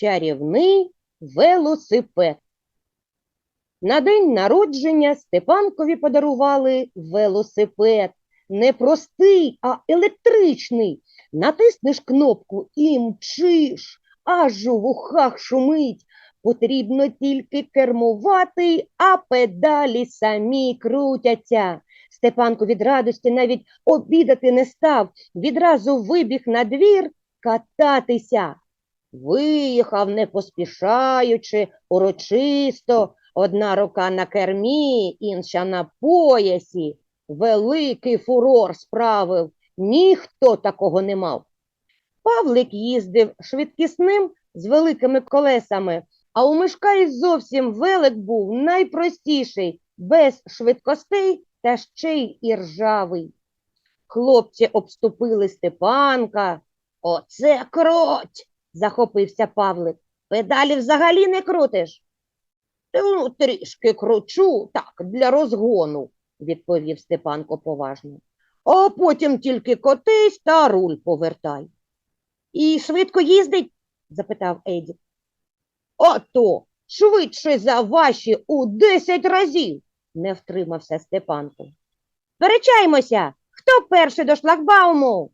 чарівний велосипед. На день народження Степанкові подарували велосипед. Не простий, а електричний. Натиснеш кнопку і мчиш, аж у вухах шумить. Потрібно тільки кермувати, а педалі самі крутяться. Степанко від радості навіть обідати не став, відразу вибіг на двір кататися. Виїхав, не поспішаючи, урочисто, одна рука на кермі, інша на поясі. Великий фурор справив, ніхто такого не мав. Павлик їздив швидкісним з великими колесами, а у Мишка і зовсім велик був найпростіший, без швидкостей та ще й і ржавий. Хлопці обступили Степанка. Оце кроть! Захопився Павлик. Педалі взагалі не крутиш. «Та, Ну, трішки кручу, так, для розгону, відповів Степанко поважно. А потім тільки котись та руль повертай. І швидко їздить? запитав Едік. А то швидше за ваші у десять разів, не втримався Степанко. Сперечаємося, хто перший до шлагбауму?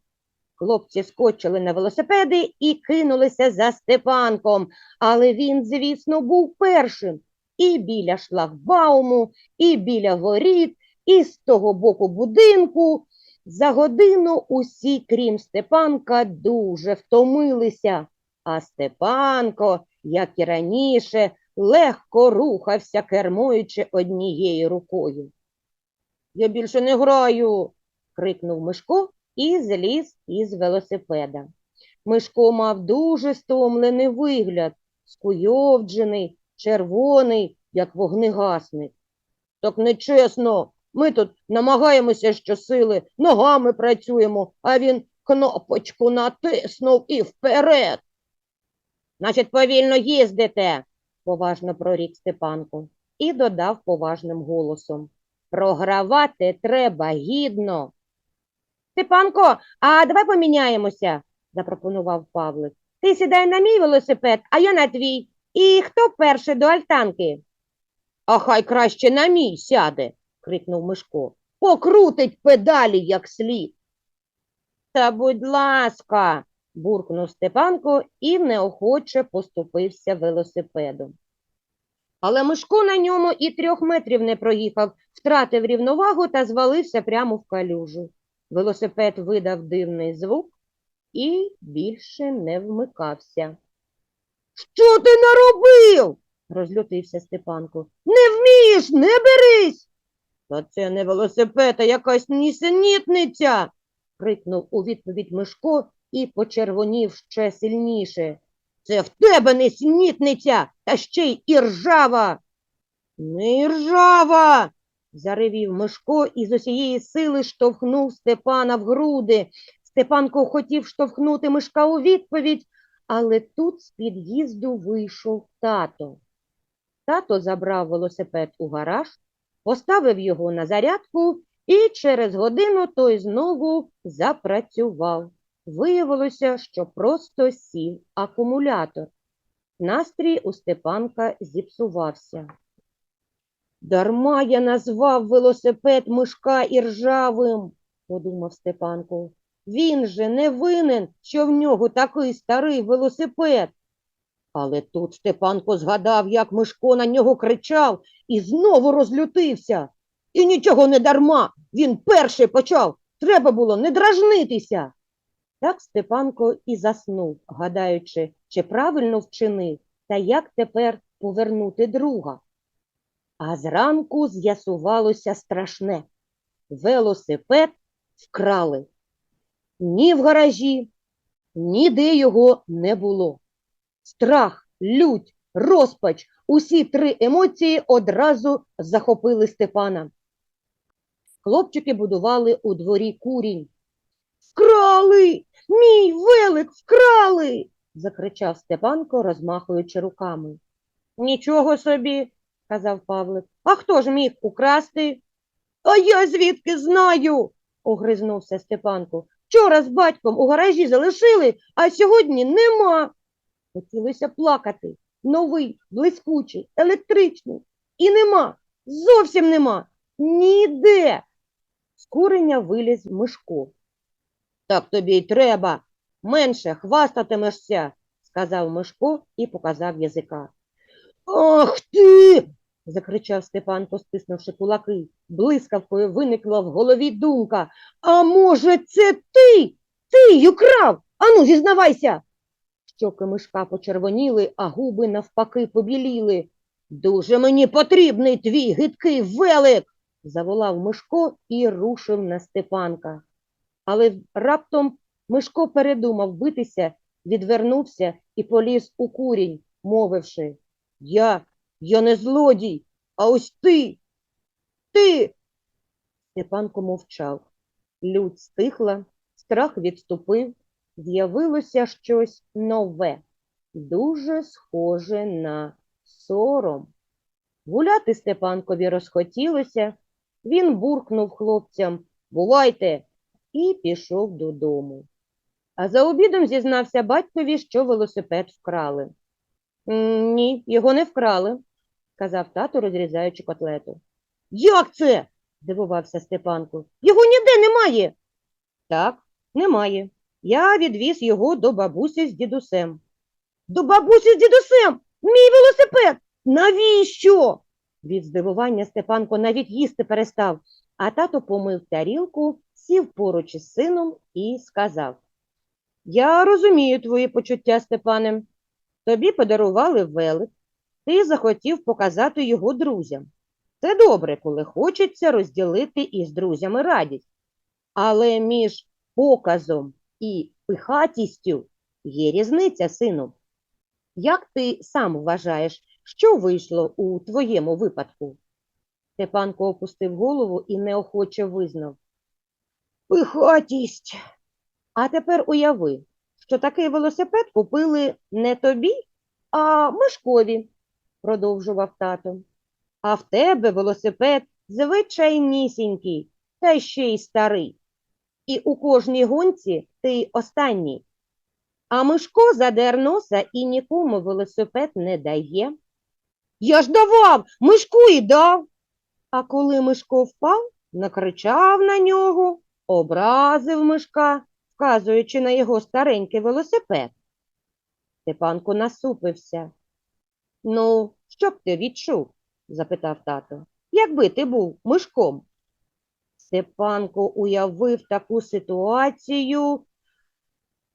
Хлопці скочили на велосипеди і кинулися за Степанком, але він, звісно, був першим. І біля шлагбауму, і біля воріт, і з того боку будинку. За годину усі, крім Степанка, дуже втомилися, а Степанко, як і раніше, легко рухався, кермуючи однією рукою. Я більше не граю, крикнув Мишко і зліз із велосипеда. Мишко мав дуже стомлений вигляд, скуйовджений, червоний, як вогнегасник. Так нечесно. Ми тут намагаємося щосили, ногами працюємо, а він кнопочку натиснув і вперед. Значить, повільно їздите, поважно прорік Степанко і додав поважним голосом. Програвати треба гідно. Степанко, а давай поміняємося, запропонував Павлик. Ти сідай на мій велосипед, а я на твій. І хто перший до альтанки? А хай краще на мій сяде, крикнув Мишко. Покрутить педалі як слід. Та будь ласка, буркнув Степанко і неохоче поступився велосипедом. Але Мишко на ньому і трьох метрів не проїхав, втратив рівновагу та звалився прямо в калюжу. Велосипед видав дивний звук і більше не вмикався. Що ти наробив? розлютився Степанко. Не вмієш, не берись. Та це не велосипед, а якась нісенітниця. крикнув у відповідь Мишко і почервонів ще сильніше. Це в тебе несенітниця, та ще й іржава. Не іржава. Заривів Мишко і з усієї сили штовхнув Степана в груди. Степанко хотів штовхнути Мишка у відповідь, але тут з під'їзду вийшов тато. Тато забрав велосипед у гараж, поставив його на зарядку, і через годину той знову запрацював. Виявилося, що просто сів акумулятор. Настрій у Степанка зіпсувався. Дарма я назвав велосипед мишка іржавим, подумав Степанко. Він же не винен, що в нього такий старий велосипед. Але тут Степанко згадав, як Мишко на нього кричав і знову розлютився. І нічого не дарма, він перший почав, треба було не дражнитися. Так Степанко і заснув, гадаючи, чи правильно вчинив, та як тепер повернути друга. А зранку з'ясувалося страшне. Велосипед вкрали. Ні в гаражі, ніде його не було. Страх, лють, розпач, усі три емоції одразу захопили Степана. Хлопчики будували у дворі курінь. Вкрали! Мій велик вкрали! закричав Степанко, розмахуючи руками. Нічого собі, казав Павлик. А хто ж міг украсти? А я звідки знаю? огризнувся Степанко. Вчора з батьком у гаражі залишили, а сьогодні нема. Хотілося плакати. Новий, блискучий, електричний. І нема, зовсім нема. Ніде. З куреня виліз Мишко. Так тобі й треба. Менше хвастатимешся, сказав Мишко і показав язика. Ах ти. Закричав Степанко, стиснувши кулаки. Блискавкою виникла в голові думка. А може, це ти? Ти й украв? Ану, зізнавайся. Щоки мишка почервоніли, а губи навпаки побіліли. Дуже мені потрібний твій гидкий велик, заволав Мишко і рушив на Степанка. Але раптом Мишко передумав битися, відвернувся і поліз у курінь, мовивши Я, я не злодій, а ось ти, ти. Степанко мовчав. Лють стихла, страх відступив, з'явилося щось нове, дуже схоже на сором. Гуляти Степанкові розхотілося, він буркнув хлопцям Бувайте! і пішов додому. А за обідом зізнався батькові, що велосипед вкрали. Ні, його не вкрали, сказав тато, розрізаючи котлету. Як це? здивувався Степанко. Його ніде немає. Так, немає. Я відвіз його до бабусі з дідусем. До бабусі з дідусем? Мій велосипед! Навіщо? Від здивування Степанко навіть їсти перестав, а тато помив тарілку, сів поруч із сином і сказав Я розумію твої почуття, Степане. Тобі подарували велик, ти захотів показати його друзям. Це добре, коли хочеться розділити із друзями радість. Але між показом і пихатістю є різниця, сину. Як ти сам вважаєш, що вийшло у твоєму випадку? Степанко опустив голову і неохоче визнав. Пихатість. А тепер уяви, що такий велосипед купили не тобі, а Мишкові, продовжував тато. А в тебе велосипед звичайнісінький, та ще й старий. І у кожній гонці ти останній. А Мишко задер носа і нікому велосипед не дає. Я ж давав, Мишку і дав. А коли Мишко впав, накричав на нього, образив Мишка, вказуючи на його старенький велосипед. Степанко насупився. Ну, що б ти відчув? запитав тато. Якби ти був Мишком? Степанко уявив таку ситуацію.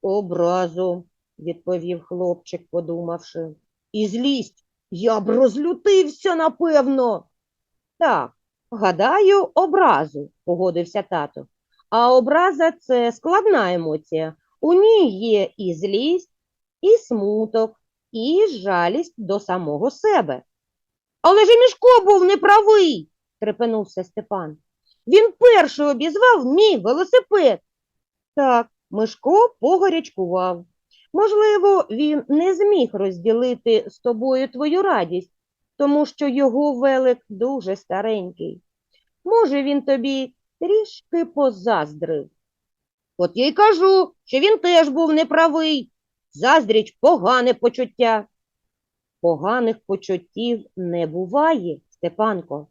Образу, відповів хлопчик, подумавши. І злість. Я б розлютився, напевно. Так, гадаю, образу, погодився тато. А образа це складна емоція. У ній є і злість, і смуток, і жалість до самого себе. Але ж і Мішко був неправий, трепенувся Степан. Він перший обізвав мій велосипед. Так, Мишко погорячкував. Можливо, він не зміг розділити з тобою твою радість, тому що його велик дуже старенький. Може, він тобі трішки позаздрив. От я й кажу, що він теж був неправий. Заздріч погане почуття. Поганих почуттів не буває, Степанко,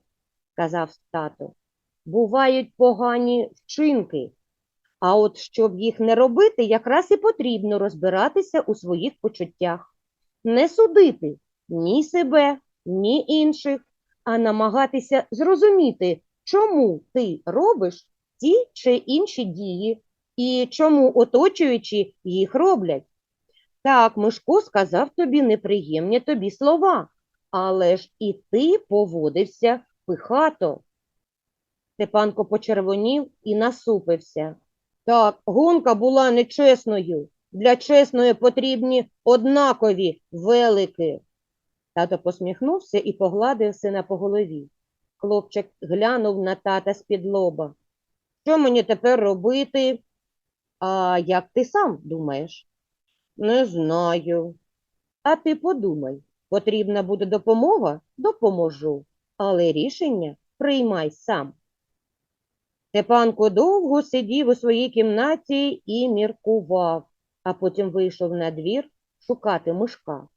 сказав тато. Бувають погані вчинки. А от щоб їх не робити, якраз і потрібно розбиратися у своїх почуттях. Не судити ні себе, ні інших, а намагатися зрозуміти, чому ти робиш ті чи інші дії і чому оточуючі їх роблять. Так, Мишко сказав тобі неприємні тобі слова, але ж і ти поводився пихато. Степанко почервонів і насупився. Так, гонка була нечесною. Для чесної потрібні однакові велики. Тато посміхнувся і погладив сина по голові. Хлопчик глянув на тата з-під лоба. Що мені тепер робити? А як ти сам думаєш? Не знаю. А ти подумай, потрібна буде допомога? Допоможу. Але рішення приймай сам. Степанко довго сидів у своїй кімнаті і міркував, а потім вийшов на двір, шукати мишка.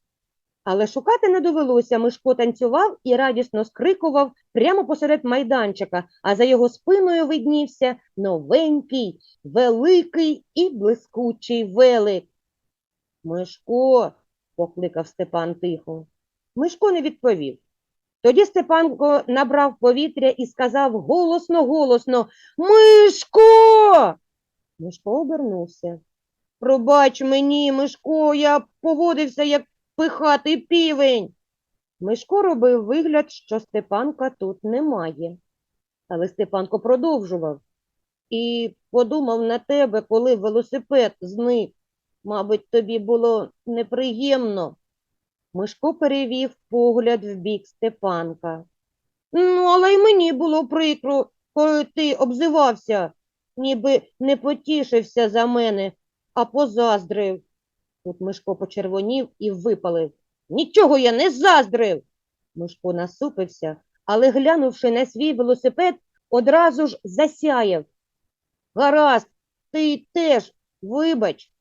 Але шукати не довелося. Мишко танцював і радісно скрикував прямо посеред майданчика, а за його спиною виднівся новенький, великий і блискучий велик. Мишко, покликав Степан тихо. Мишко не відповів. Тоді Степанко набрав повітря і сказав голосно, голосно Мишко. Мишко обернувся. Пробач мені, Мишко, я поводився як пихатий півень. Мишко робив вигляд, що Степанка тут немає. Але Степанко продовжував. І подумав на тебе, коли велосипед зник. Мабуть, тобі було неприємно. Мишко перевів погляд в бік Степанка. Ну, але й мені було прикро, коли ти обзивався, ніби не потішився за мене, а позаздрив. Тут Мишко почервонів і випалив. Нічого я не заздрив. Мишко насупився, але, глянувши на свій велосипед, одразу ж засяяв. Гаразд, ти теж, вибач.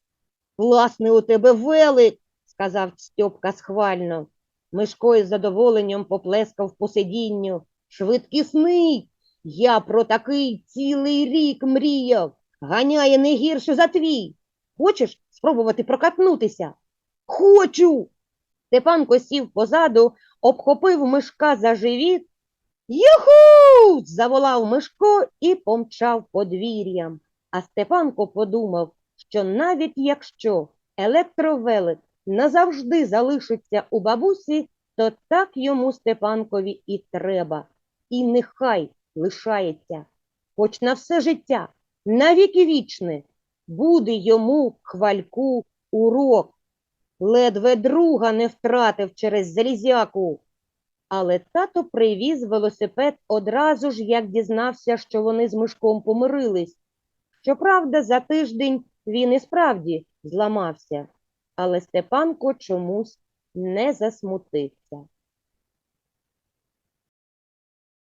Власне, у тебе велик, сказав Стьопка схвально. Мишко із задоволенням поплескав по сидінню. Швидкісний. Я про такий цілий рік мріяв. Ганяє не гірше за твій. Хочеш спробувати прокатнутися? Хочу. Степанко сів позаду, обхопив мишка за живіт. Юху! заволав Мишко і помчав подвір'ям. А Степанко подумав, що навіть якщо електровелик назавжди залишиться у бабусі, то так йому Степанкові і треба. І нехай лишається, хоч на все життя, навіки вічне, буде йому хвальку урок. Ледве друга не втратив через залізяку. Але тато привіз велосипед одразу ж, як дізнався, що вони з Мишком помирились. Щоправда, за тиждень він і справді зламався, але Степанко чомусь не засмутився.